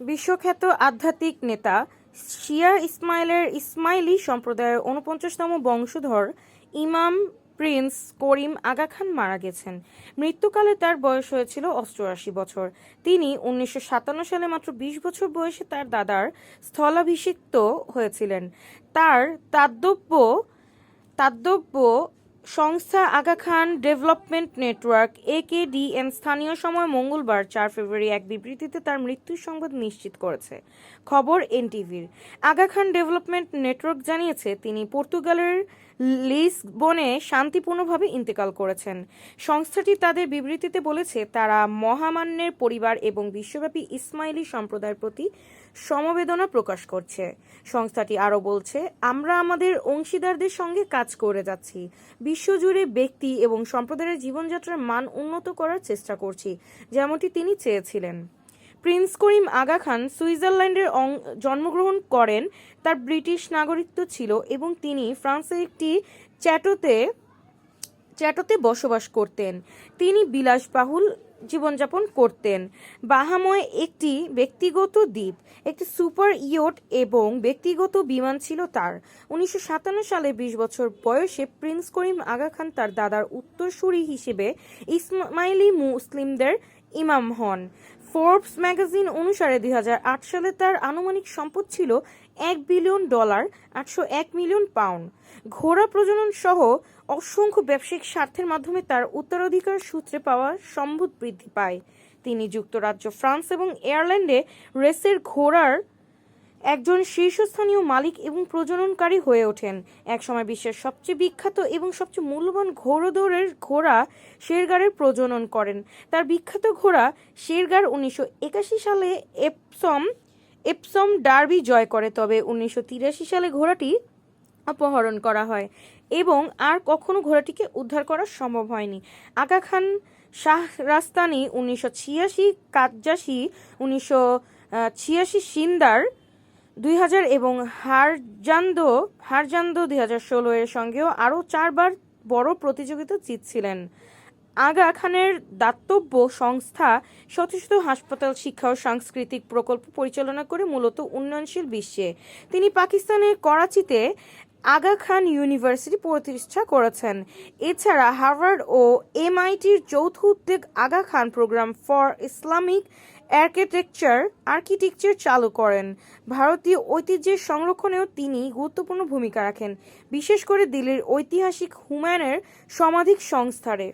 বিশ্বখ্যাত আধ্যাত্মিক নেতা শিয়া ইসমাইলের ইসমাইলি সম্প্রদায়ের উনপঞ্চাশতম বংশধর ইমাম প্রিন্স করিম আগা খান মারা গেছেন। মৃত্যুকালে তার বয়স হয়েছিল অষ্টআশি বছর। তিনি উনিশশো সাতান্ন সালে মাত্র বিশ বছর বয়সে তার দাদার স্থলাভিষিক্ত হয়েছিলেন। তার তাদ্যব্য তাদ্যব্য সংস্থা আগা খান ডেভেলপমেন্ট নেটওয়ার্ক একেডিএন স্থানীয় সময় মঙ্গলবার, চার ফেব্রুয়ারি এক বিবৃতিতে তার মৃত্যুর সংবাদ নিশ্চিত করেছে। খবর এনটিভির। আগা খান ডেভেলপমেন্ট নেটওয়ার্ক জানিয়েছে, তিনি পর্তুগালের লিসবনে শান্তিপূর্ণভাবে ইন্তেকাল করেছেন। সংস্থাটি তাদের বিবৃতিতে বলেছে, তারা মহামান্যের পরিবার এবং বিশ্বব্যাপী ইসমাইলি সম্প্রদায়ের প্রতি সমবেদনা প্রকাশ করছে। সংস্থাটি আরও বলছে, আমরা আমাদের অংশীদারদের সঙ্গে কাজ করে যাচ্ছি। বিশ্বজুড়ে ব্যক্তি এবং সম্প্রদায়ের জীবনযাত্রার মান উন্নত করার চেষ্টা করছি, যেমনটি তিনি চেয়েছিলেন। প্রিন্স করিম আগা খান সুইজারল্যান্ডের জন্মগ্রহণ করেন। তার ব্রিটিশ নাগরিকত্ব ছিল এবং তিনি ফ্রান্সের একটি চ্যাটোতে চ্যাটোতে বসবাস করতেন। তিনি বিলাসবাহুল জীবনযাপন করতেন। বাহাময় একটি ব্যক্তিগত দ্বীপ, একটি সুপার ইয়ট এবং ব্যক্তিগত বিমান ছিল তার। উনিশশো সাতান্ন সালে বিশ বছর বয়সে প্রিন্স করিম আগা খান তার দাদার উত্তরসূরি হিসেবে ইসমাইলি মুসলিমদের ইমাম হন। ফোর্বস ম্যাগাজিন অনুসারে দু হাজার আট সালে তার আনুমানিক সম্পদ ছিল এক বিলিয়ন ডলার আটশো এক মিলিয়ন পাউন্ড। ঘোড়া প্রজনন সহ অসংখ্য ব্যবসায়িক স্বার্থের মাধ্যমে তার উত্তরাধিকার সূত্রে পাওয়া সম্ভব বৃদ্ধি পায়। তিনি যুক্তরাজ্য, ফ্রান্স এবং এয়ারল্যান্ডে রেসের ঘোড়ার একজন শীর্ষস্থানীয় মালিক এবং প্রজননকারী হয়ে ওঠেন। একসময় বিশ্বের সবচেয়ে বিখ্যাত এবং সবচেয়ে মূল্যবান ঘোড়দৌড়ের ঘোড়া শেরগারের প্রজনন করেন। তার বিখ্যাত ঘোড়া শেরগার উনিশশো একাশি সালে এপসম এপসম ডার্বি জয় করে, তবে উনিশশো তিরাশি সালে ঘোড়াটি অপহরণ করা হয় এবং আর কখনো ঘোড়াটিকে উদ্ধার করা সম্ভব হয়নি। আগা খান শাহ রাস্তানি উনিশশো ছিয়াশি কাজ্জাসি উনিশশো ছিয়াশি সিন্দার দুই হাজার এবং হারজান্দো হারজান্দো দুই হাজার ষোলো এর সঙ্গেও আরও চারবার বড় প্রতিযোগিতা জিতছিলেন। আগা খানের দাতব্য সংস্থা শত হাসপাতাল শিক্ষা ও সাংস্কৃতিক প্রকল্প পরিচালনা করে মূলত উন্নয়নশীল বিশ্বে। তিনি পাকিস্তানের করাচিতে আগা খান ইউনিভার্সিটি প্রতিষ্ঠা করেছেন। এছাড়া হার্ভার্ড ও এমআইটির যৌথ উদ্যোগ Aga Khan program for Islamic architecture architecture চালু করেন। ভারতীয় ঐতিহ্যের সংরক্ষণেও তিনি গুরুত্বপূর্ণ ভূমিকা রাখেন, বিশেষ করে দিল্লির ঐতিহাসিক হুমায়ুনের সমাধিক সংস্থারে।